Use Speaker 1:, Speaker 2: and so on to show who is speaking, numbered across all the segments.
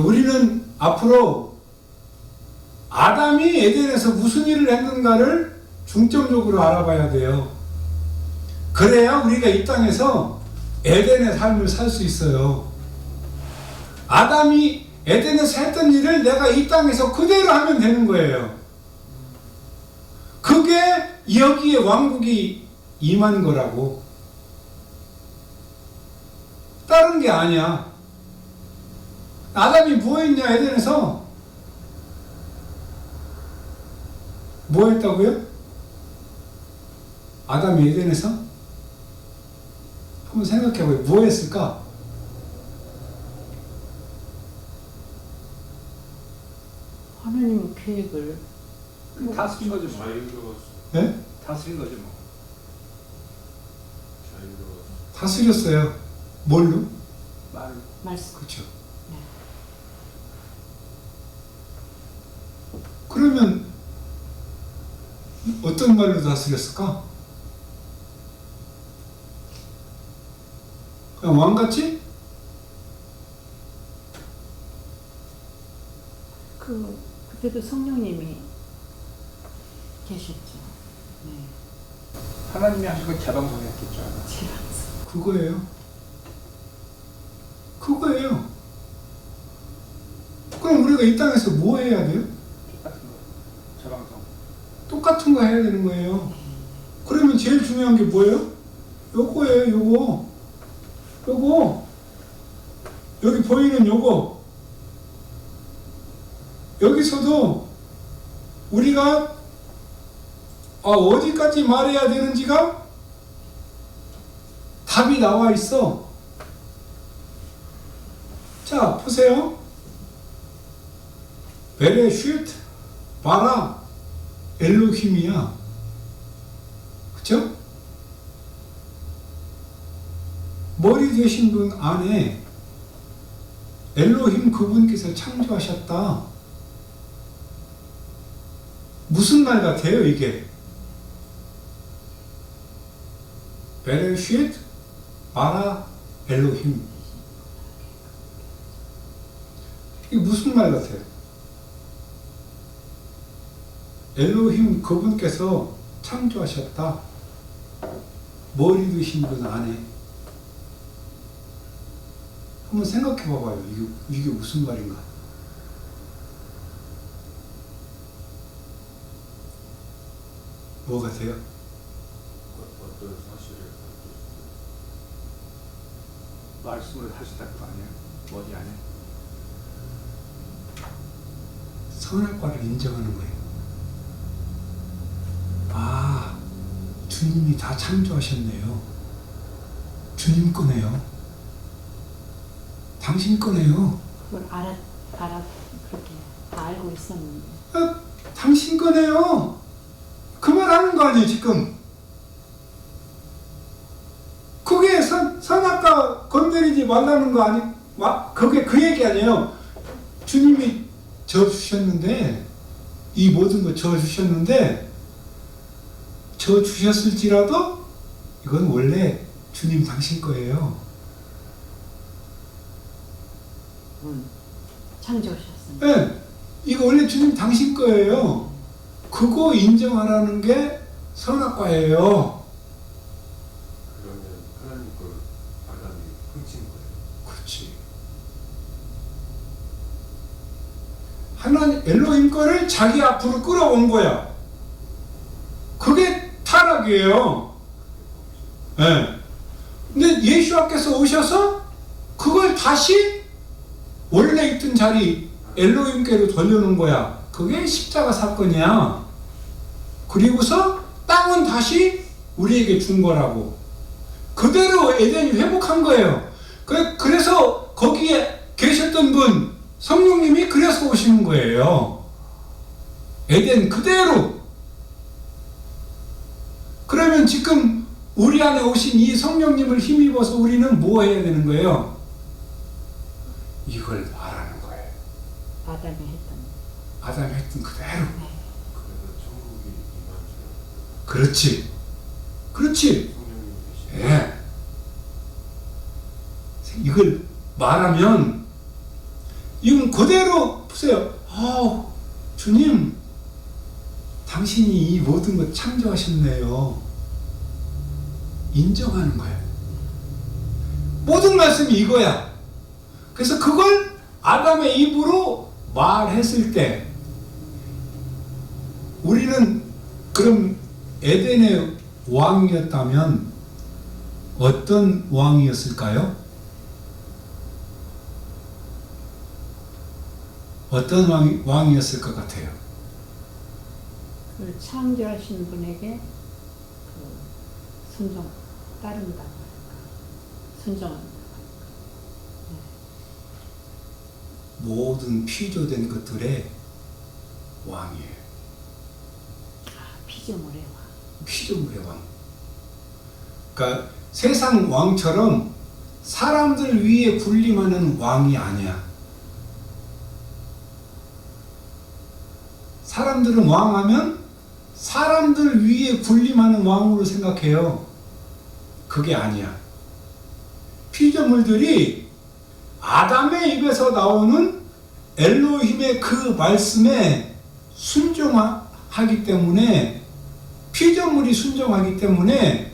Speaker 1: 우리는 앞으로 아담이 에덴에서 무슨 일을 했는가를 중점적으로 알아봐야 돼요. 그래야 우리가 이 땅에서 에덴의 삶을 살 수 있어요. 아담이 에덴에서 했던 일을 내가 이 땅에서 그대로 하면 되는 거예요. 그게 여기에 왕국이 임한 거라고. 다른 게 아니야. 아담이 뭐 했냐, 에덴에서? 뭐 했다고요? 아담이 에덴에서? 한번 생각해봐요. 뭐 했을까?
Speaker 2: 하나님 계획을
Speaker 3: 다스린 거죠 뭐.
Speaker 4: 자유로웠어.
Speaker 1: 예?
Speaker 3: 다스린 거죠 뭐.
Speaker 4: 자유로웠어.
Speaker 1: 다스렸어요. 뭘로?
Speaker 3: 말
Speaker 2: 말씀.
Speaker 1: 그렇죠. 그러면 어떤 말로 다스렸을까? 그냥 왕같이?
Speaker 2: 그 그때도 성령님이 계셨죠. 네.
Speaker 3: 하나님이 하신 걸 재방송했겠죠. 아마.
Speaker 2: 제방서.
Speaker 1: 그거예요. 그거예요. 그럼 우리가 이 땅에서 뭐 해야 돼요?
Speaker 3: 똑같은 거. 재방송.
Speaker 1: 똑같은 거 해야 되는 거예요. 그러면 제일 중요한 게 뭐예요? 요거예요, 요거. 요거. 여기 보이는 요거. 여기서도 우리가 아, 어디까지 말해야 되는지가 답이 나와 있어. 자, 보세요. 베레 슈트, 바라, 엘로힘이야. 그쵸? 머리 되신 분 안에 엘로힘 그분께서 창조하셨다. 무슨 말 같아요, 이게? 베레쉿 바라 엘로힘. 이게 무슨 말 같아요? 엘로힘 그분께서 창조하셨다. 머리 드신 분 안에. 한번 생각해 봐봐요. 이게, 이게 무슨 말인가? 뭐 같아요?
Speaker 4: 어- 어떤 사실을
Speaker 3: 말씀을 하시다는 거 아니에요? 머리 안에.
Speaker 1: 선악과를 인정하는 거예요. 아, 주님이 다 창조하셨네요. 주님 거네요. 당신 거네요.
Speaker 2: 그걸 알아 알아 그렇게 다 알고 있었는데.
Speaker 1: 아, 당신 거네요. 그 말 하는 거 아니에요, 지금. 그게 선, 선악과 건드리지 말라는 거 아니, 와, 그게 그 얘기 아니에요. 주님이 저 주셨는데, 이 모든 거 저 주셨는데, 저 주셨을지라도, 이건 원래 주님 당신 거예요.
Speaker 2: 창조하셨습니다.
Speaker 1: 예, 이거 원래 주님 당신 거예요. 그거 인정하라는 게 선악과예요.
Speaker 4: 그러면 하나님 걸 아담이 훔친 거예요.
Speaker 1: 그렇지. 하나님 엘로힘 거를 자기 앞으로 끌어온 거야. 타락이에요. 예. 근데 예수와께서 오셔서 그걸 다시 원래 있던 자리 엘로힘께로 돌려놓은 거야. 그게 십자가 사건이야. 그리고서 땅은 다시 우리에게 준 거라고. 그대로 에덴이 회복한 거예요. 그, 그래서 거기에 계셨던 분, 성령님이 그래서 오시는 거예요. 에덴 그대로. 그러면 지금 우리 안에 오신 이 성령님을 힘입어서 우리는 뭐 해야 되는 거예요? 이걸 말하는 거예요.
Speaker 2: 아담이 했던.
Speaker 1: 아담이 했던 그대로.
Speaker 4: 줄
Speaker 1: 그렇지. 그렇지. 예. 이걸 말하면 이건 그대로 보세요. 아, 주님, 당신이 이 모든 것 창조하셨네요. 인정하는 거예요. 모든 말씀이 이거야. 그래서 그걸 아담의 입으로 말했을 때 우리는 그럼 에덴의 왕이었다면 어떤 왕이었을까요? 어떤 왕이, 왕이었을 것 같아요?
Speaker 2: 그 창조하신 분에게 그 순종 따른다고 할까 순종한다고
Speaker 1: 모든 피조된 것들의 왕이에요.
Speaker 2: 아, 피조물의 왕
Speaker 1: 피조물의 왕. 그러니까 세상 왕처럼 사람들 위에 군림하는 왕이 아니야. 사람들은 왕하면 사람들 위에 군림하는 왕으로 생각해요. 그게 아니야. 피조물들이 아담의 입에서 나오는 엘로힘의 그 말씀에 순종하기 때문에 피조물이 순종하기 때문에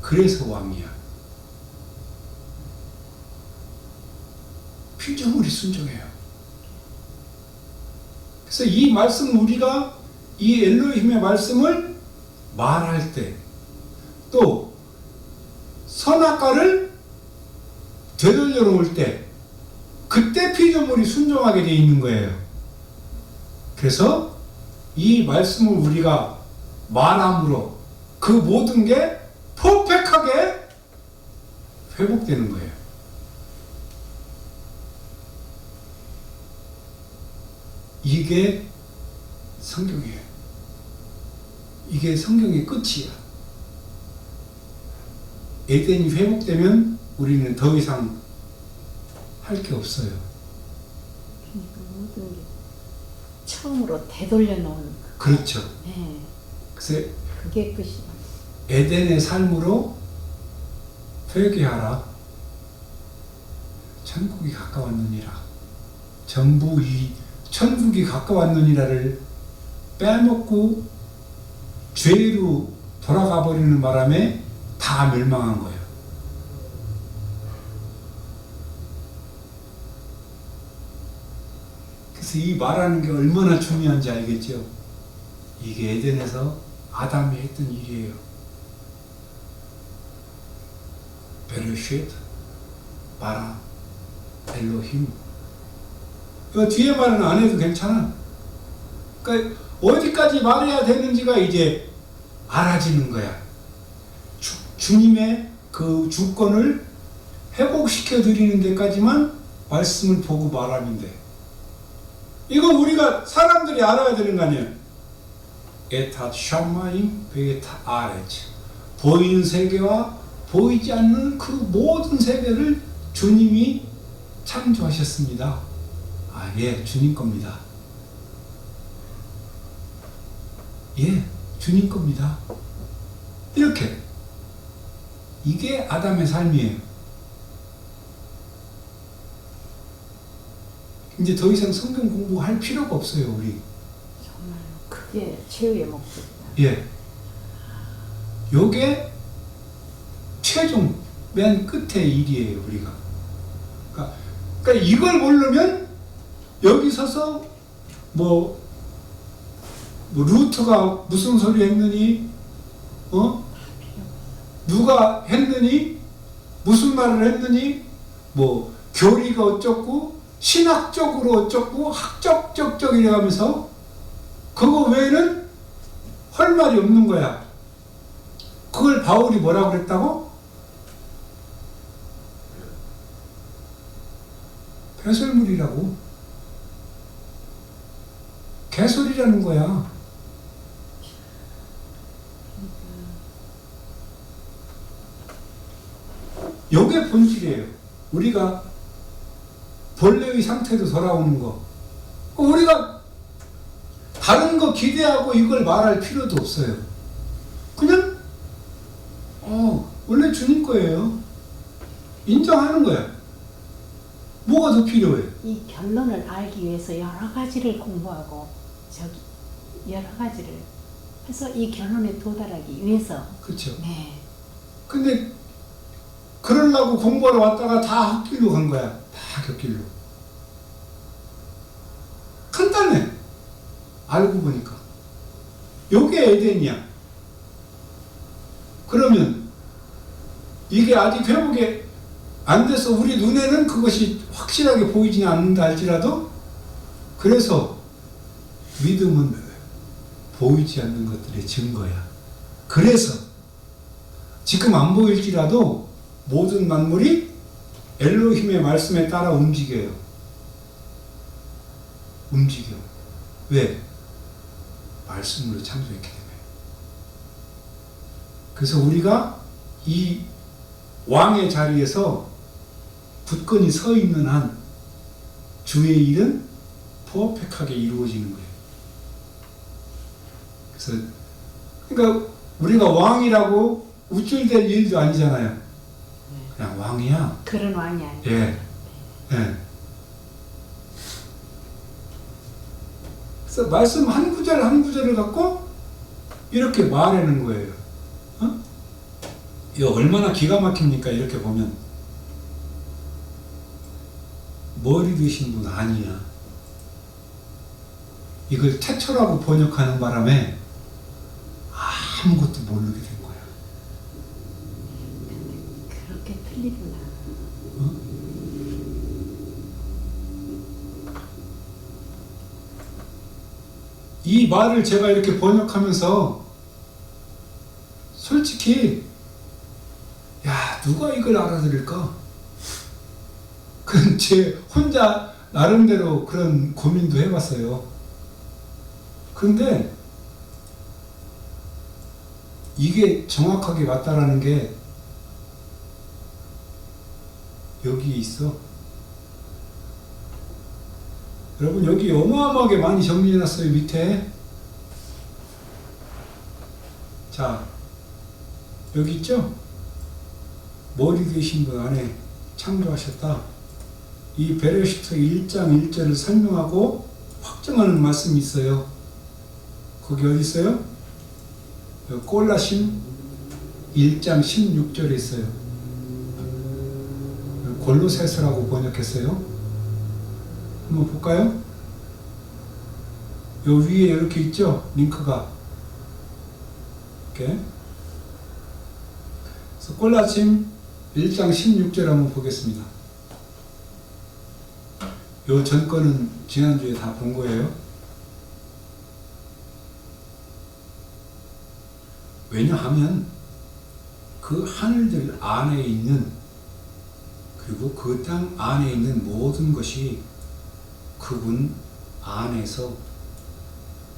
Speaker 1: 그래서 왕이야. 피조물이 순종해요. 그래서 이 말씀 우리가 이 엘로힘의 말씀을 말할 때또 선악과를 되돌려 놓을 때 그때 피조물이 순종하게 돼 있는 거예요. 그래서 이 말씀을 우리가 말함으로 그 모든 게 퍼펙하게 회복되는 거예요. 이게 성경이에요. 이게 성경의 끝이야. 에덴이 회복되면 우리는 더 이상 할 게 없어요.
Speaker 2: 그러니까 모든 게 처음으로 되돌려 놓은
Speaker 1: 그렇죠.
Speaker 2: 네,
Speaker 1: 그래서
Speaker 2: 그게 끝이야
Speaker 1: 에덴의 삶으로 회개하라. 천국이 가까웠느니라. 전부 이 천국이 가까웠느니라를 빼먹고 죄로 돌아가 버리는 바람에 다 멸망한 거예요. 그래서 이 말하는 게 얼마나 중요한지 알겠죠? 이게 에덴에서 아담이 했던 일이에요. 베르쉿, 바라, 엘로힘. 그 뒤에 말은 안 해도 괜찮아. 그러니까 어디까지 말해야 되는지가 이제 알아지는 거야. 주, 주님의 그 주권을 회복시켜 드리는 데까지만 말씀을 보고 돼. 이거 우리가 사람들이 알아야 되는 거 아니에요. 에타 샤마임 베타 아레츠 보이는 세계와 보이지 않는 그 모든 세계를 주님이 창조하셨습니다. 아, 예, 주님 겁니다. 예, 주님 겁니다. 이렇게. 이게 아담의 삶이에요. 이제 더 이상 성경 공부할 필요가 없어요, 우리.
Speaker 2: 정말 그게 최후의 목적이다
Speaker 1: 예. 요게 최종 맨 끝의 일이에요, 우리가. 그러니까, 그러니까 이걸 모르면 여기 서서 뭐, 뭐 루트가 무슨 소리 했느니, 어? 누가 했느니, 무슨 말을 했느니, 뭐 교리가 어쩌고, 신학적으로 어쩌고, 학적적적 이래가면서 그거 외에는 할 말이 없는 거야. 그걸 바울이 뭐라고 그랬다고? 배설물이라고. 개소리라는 거야. 요게 본질이에요. 우리가 본래의 상태로 돌아오는 거. 우리가 다른 거 기대하고 이걸 말할 필요도 없어요. 그냥 어 원래 주님 거예요. 인정하는 거야. 뭐가 더 필요해.
Speaker 2: 이 결론을 알기 위해서 여러 가지를 공부하고 저기 여러 가지를 해서 이 결론에 도달하기 위해서
Speaker 1: 그렇죠.
Speaker 2: 네
Speaker 1: 근데 그러려고 공부하러 왔다가 다 헛길로 간 거야. 다 곁길로. 간단해. 알고 보니까. 요게 에덴이야. 그러면 이게 아직 회복이 안 돼서 우리 눈에는 그것이 확실하게 보이지는 않는다 할지라도 그래서 믿음은 보이지 않는 것들의 증거야. 그래서 지금 안 보일지라도 모든 만물이 엘로힘의 말씀에 따라 움직여요. 움직여. 왜? 말씀으로 창조했기 때문에. 그래서 우리가 이 왕의 자리에서 굳건히 서 있는 한 주의 일은 퍼펙하게 이루어지는 거예요. 그래서 그러니까 우리가 왕이라고 우쭐될 일도 아니잖아요. 그냥 왕이야.
Speaker 2: 그런 왕이 아니에요.
Speaker 1: 예. 예. 그래서 말씀 한 구절 한 구절을 갖고 이렇게 말하는 거예요. 어? 이거 얼마나 기가 막힙니까? 이렇게 보면. 머리 드신 분 아니야. 이걸 태초라고 번역하는 바람에 아무것도 모르게 된
Speaker 2: 그렇게 틀리구나.
Speaker 1: 이 말을 제가 이렇게 번역하면서 솔직히 야 누가 이걸 알아들을까? 그런 제 혼자 나름대로 그런 고민도 해봤어요. 근데 이게 정확하게 맞다라는 게 여기 있어. 여러분 여기 어마어마하게 많이 정리해놨어요 밑에. 자 여기 있죠? 머리 되신 분 안에 창조하셨다. 이 베레시트 1장 1절을 설명하고 확정하는 말씀이 있어요. 거기 어디 있어요? 골라심 1장 16절에 있어요 골로새서라고 번역했어요 한번 볼까요? 요 위에 이렇게 있죠? 링크가. 이렇게. 그래서 꼴라침 1장 16절 한번 보겠습니다. 요전 거는 지난주에 다 본 거예요. 왜냐하면 그 하늘들 안에 있는 그리고 그 땅 안에 있는 모든 것이 그분 안에서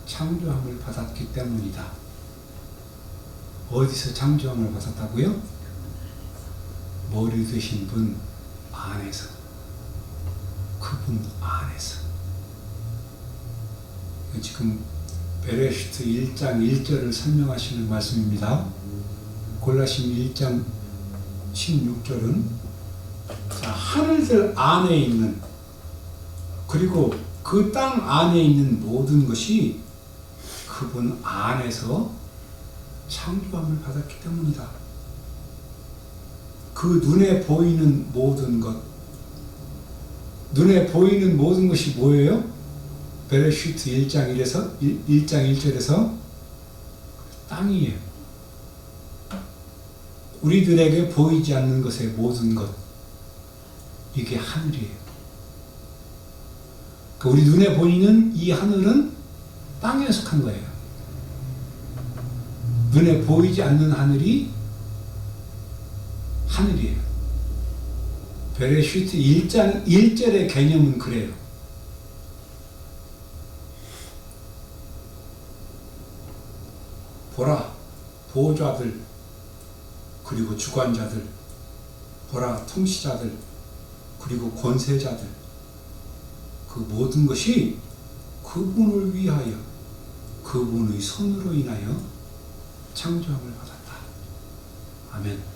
Speaker 1: 창조함을 받았기 때문이다. 어디서 창조함을 받았다고요? 머리 되신 분 안에서. 그분 안에서. 지금 베레시트 1장 1절을 설명하시는 말씀입니다. 골라심 1장 16절은 자, 하늘들 안에 있는 그리고 그 땅 안에 있는 모든 것이 그분 안에서 창조함을 받았기 때문이다. 그 눈에 보이는 모든 것, 눈에 보이는 모든 것이 뭐예요? 베레시트 1장 1에서 1, 장 1절에서 땅이에요. 우리들에게 보이지 않는 것의 모든 것, 이게 하늘이에요. 그 우리 눈에 보이는 이 하늘은 땅에 속한 거예요. 눈에 보이지 않는 하늘이 하늘이에요. 베레시트 1장 1절의 개념은 그래요. 보라, 보호자들, 그리고 주관자들, 보라, 통치자들, 그리고 권세자들, 그 모든 것이 그분을 위하여 그분의 손으로 인하여 창조함을 받았다. 아멘.